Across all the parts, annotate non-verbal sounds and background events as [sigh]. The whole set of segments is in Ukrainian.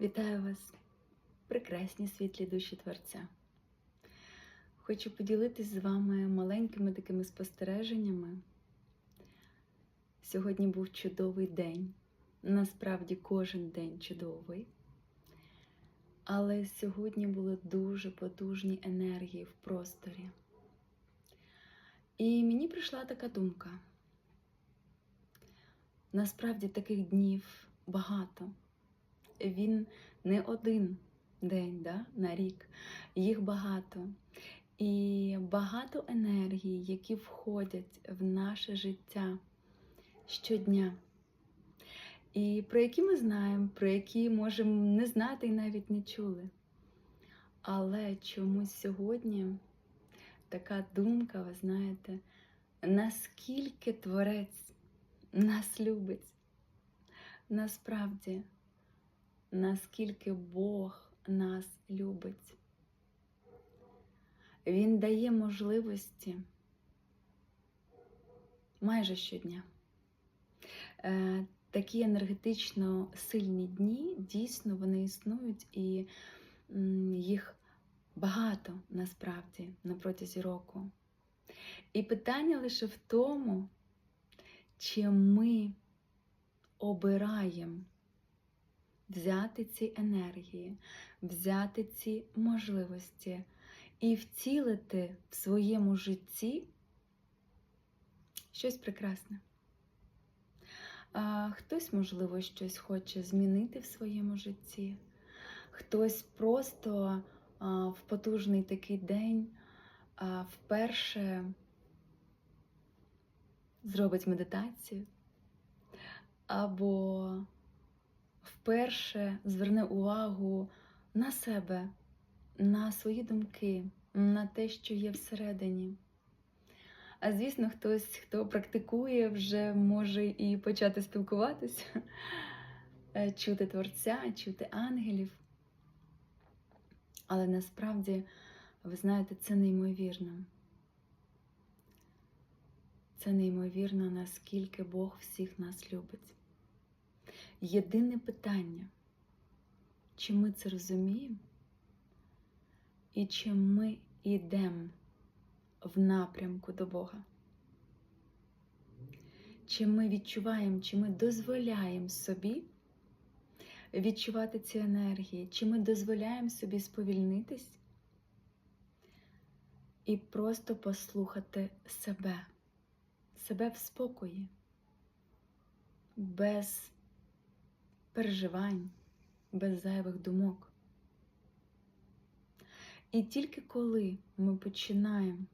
Вітаю вас, прекрасні світлі душі Творця. Хочу поділитись з вами маленькими такими спостереженнями. Сьогодні був чудовий день. Насправді кожен день чудовий. Але сьогодні були дуже потужні енергії в просторі. І мені прийшла така думка. Насправді таких днів багато. Він не один день да, на рік, їх багато. І багато енергії, які входять в наше життя щодня. І про які ми знаємо, про які можемо не знати і навіть не чули. Але чомусь сьогодні така думка, ви знаєте, наскільки Творець нас любить. Насправді, наскільки Бог нас любить. Він дає можливості майже щодня. Е, Такі енергетично сильні дні, дійсно, вони існують, і їх багато насправді на протязі року. І питання лише в тому, чи ми обираємо взяти ці енергії, взяти ці можливості і втілити в своєму житті щось прекрасне. А Хтось, можливо, щось хоче змінити в своєму житті, хтось просто а, в потужний такий день а, вперше зробить медитацію, або вперше зверне увагу на себе, на свої думки, на те, що є всередині. А звісно, хтось, хто практикує, вже може і почати спілкуватися, е, чути творця, чути ангелів. Але насправді, ви знаєте, це неймовірно. Це неймовірно, наскільки Бог всіх нас любить. Єдине питання, чи ми це розуміємо, і чи ми йдемо в напрямку до Бога? Чи ми відчуваємо, чи ми дозволяємо собі відчувати ці енергії, чи ми дозволяємо собі сповільнитись і просто послухати себе, себе в спокої, без переживань, без зайвих думок. І тільки коли ми починаємо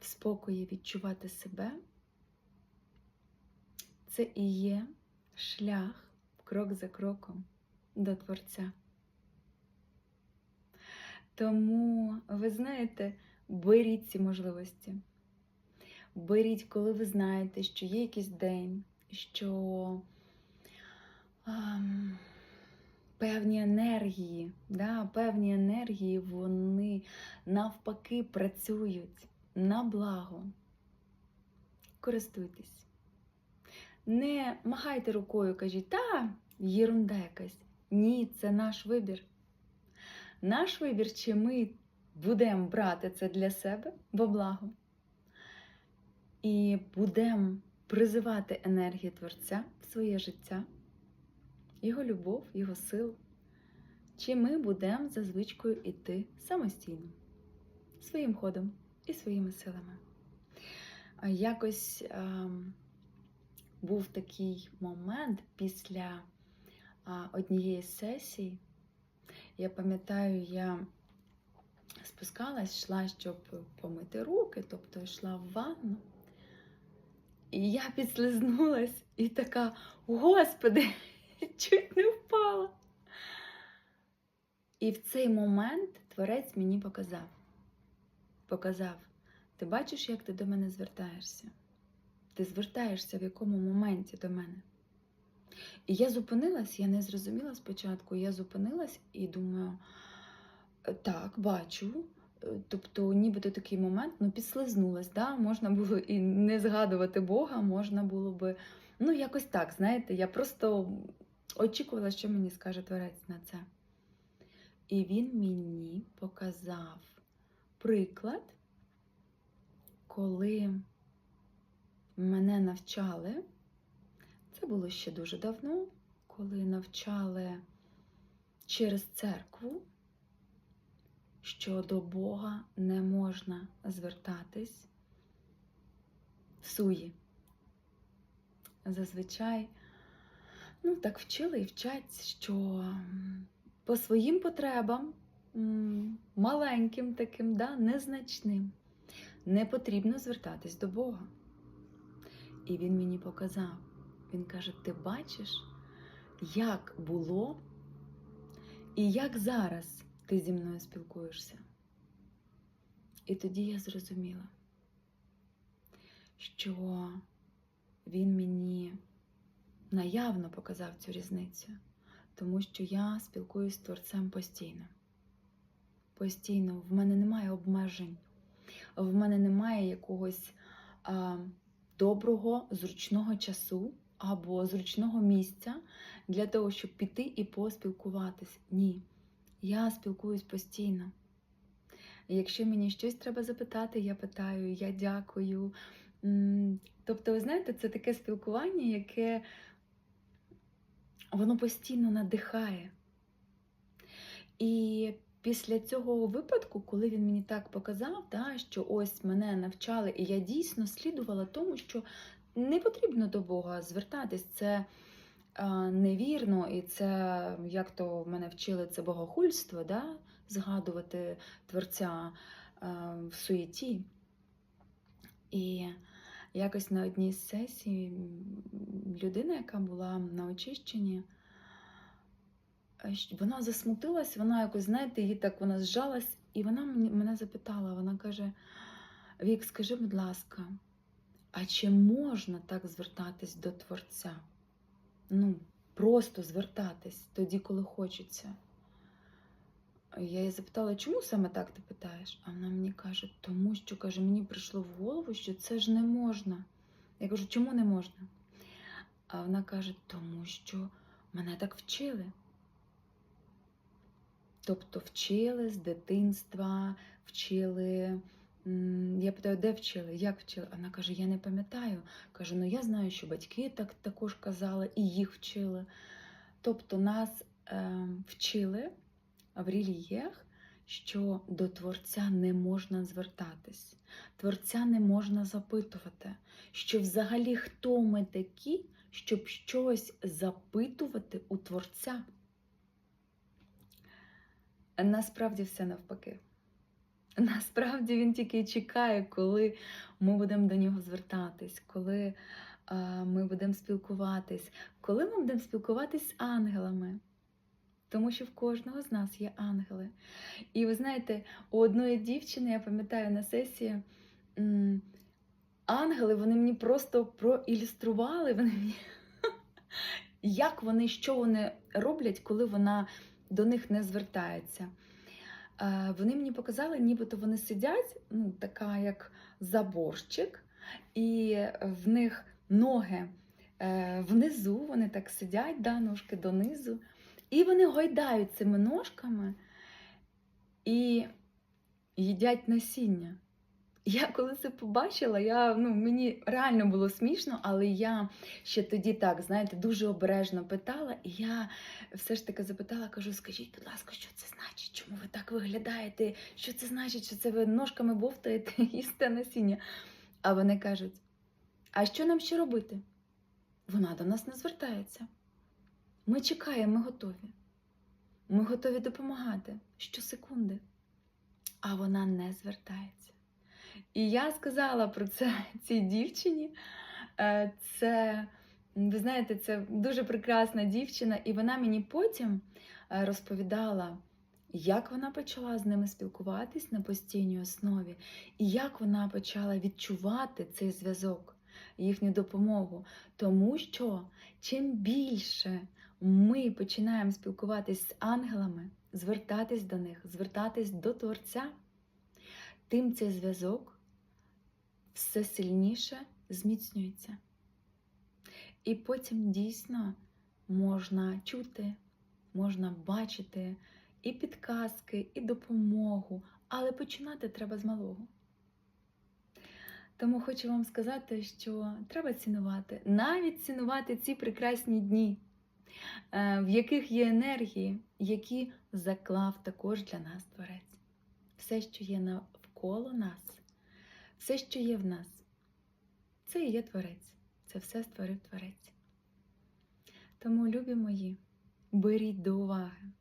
в спокої відчувати себе, це і є шлях крок за кроком до Творця. Тому, ви знаєте, беріть ці можливості. Беріть, коли ви знаєте, що є якийсь день, що певні енергії, да, певні енергії, вони навпаки працюють на благо. Користуйтесь. Не махайте рукою, кажіть, та, єрунда якась. Ні, це наш вибір. Наш вибір, чи ми будемо брати це для себе во благо, і будемо призивати енергію Творця в своє життя, Його любов, Його силу, чи ми будемо за звичкою йти самостійно, своїм ходом і своїми силами. Якось ем, був такий момент після а, однієї сесії. Я пам'ятаю, я спускалась, йшла, щоб помити руки, тобто йшла в ванну. І я [laughs] підслизнулась і така, господи, [laughs] чуть не впала. І в цей момент творець мені показав. Показав, ти бачиш, як ти до мене звертаєшся? Ти звертаєшся в якому моменті до мене? І я зупинилась, я не зрозуміла спочатку. Я зупинилась і думаю, «Е, так, бачу. Е, Тобто, нібито такий момент, ну, підслизнулась, да? можна було і не згадувати Бога, можна було би, ну, якось так, знаєте, я просто очікувала, що мені скаже творець на це. І він мені показав приклад, коли мене навчали, це було ще дуже давно, коли навчали через церкву, що до Бога не можна звертатись в суї. Зазвичай, ну, так вчили і вчать, що по своїм потребам, маленьким таким, да, незначним, не потрібно звертатись до Бога. І він мені показав. Він каже: ти бачиш, як було і як зараз ти зі мною спілкуєшся. І тоді я зрозуміла, що він мені наявно показав цю різницю, тому що я спілкуюсь з творцем постійно. Постійно, в мене немає обмежень, в мене немає якогось а, доброго, зручного часу або зручного місця для того, щоб піти і поспілкуватись. Ні. Я спілкуюсь постійно. Якщо мені щось треба запитати, я питаю, я дякую. Тобто, ви знаєте, це таке спілкування, яке воно постійно надихає. І після цього випадку, коли він мені так показав, да, що ось мене навчали, і я дійсно слідувала тому, що не потрібно до Бога звертатись. Це а, невірно, і це, як то мене вчили, це богохульство, да? згадувати Творця а, в суєті. І якось на одній з сесій людина, яка була на очищенні, е, вона засмутилась, вона якось, знаєте, її так вона зжалась, і вона мене запитала, вона каже: Вік, скажи, будь ласка, а чи можна так звертатись до Творця? Ну, просто звертатись тоді, коли хочеться. Я її запитала, чому саме так ти питаєш? А вона мені каже, тому що каже, мені прийшло в голову, що це ж не можна. Я кажу, чому не можна? А вона каже, тому що мене так вчили. Тобто вчили з дитинства, вчили. Я питаю, де вчили? Як вчили? Вона каже, я не пам'ятаю. Кажу, ну я знаю, що батьки так також казали, і їх вчили. Тобто нас е, вчили в релігіях, що до Творця не можна звертатись, Творця не можна запитувати, що взагалі хто ми такі, щоб щось запитувати у Творця. Насправді все навпаки. Насправді він тільки чекає, коли ми будемо до нього звертатись, коли а, ми будемо спілкуватись, коли ми будемо спілкуватись з ангелами. Тому що в кожного з нас є ангели. І ви знаєте, у одної дівчини, я пам'ятаю на сесії, ангели вони мені просто проілюстрували, вони мені, [laughs] як вони, що вони роблять, коли вона до них не звертається. Вони мені показали, нібито вони сидять, ну, така як заборчик, і в них ноги е, внизу, вони так сидять, да, ножки донизу, і вони гойдають цими ножками і їдять насіння. Я коли це побачила, я, ну, мені реально було смішно, але я ще тоді так, знаєте, дуже обережно питала, і я все ж таки запитала, кажу, скажіть, будь ласка, що це значить? Чому ви так виглядаєте? Що це значить, що це ви ножками бовтаєте їсте насіння? А вони кажуть: а що нам ще робити? Вона до нас не звертається. Ми чекаємо, ми готові. Ми готові допомагати щосекунди. А вона не звертається. І я сказала про це [laughs] цій дівчині. Е, Це, ви знаєте, це дуже прекрасна дівчина, і вона мені потім е, розповідала, як вона почала з ними спілкуватись на постійній основі, і як вона почала відчувати цей зв'язок, їхню допомогу. Тому що чим більше ми починаємо спілкуватись з ангелами, звертатись до них, звертатись до Творця, тим цей зв'язок все сильніше зміцнюється. І потім дійсно можна чути, можна бачити і підказки, і допомогу, але починати треба з малого. Тому хочу вам сказати, що треба цінувати, навіть цінувати ці прекрасні дні, в яких є енергії, які заклав також для нас Творець. Все, що є навколо нас, все, що є в нас, це і є Творець. Це все створив Творець. Тому, любі мої, беріть до уваги,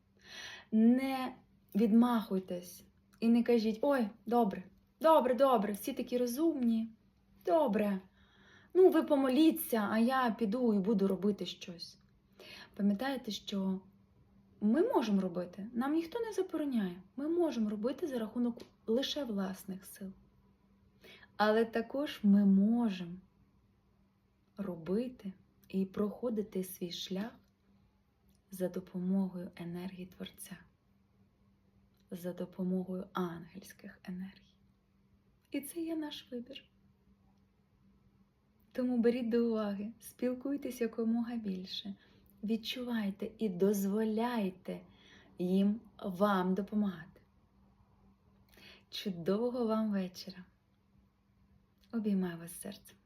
не відмахуйтесь і не кажіть, ой, добре, добре, добре, всі такі розумні, добре. Ну, ви помоліться, а я піду і буду робити щось. Пам'ятаєте, що ми можемо робити, нам ніхто не забороняє. Ми можемо робити за рахунок лише власних сил. Але також ми можемо робити і проходити свій шлях за допомогою енергії Творця, за допомогою ангельських енергій. І це є наш вибір. Тому беріть до уваги, спілкуйтесь якомога більше, відчувайте і дозволяйте їм вам допомагати. Чудового вам вечора! Обіймаю вас серцем.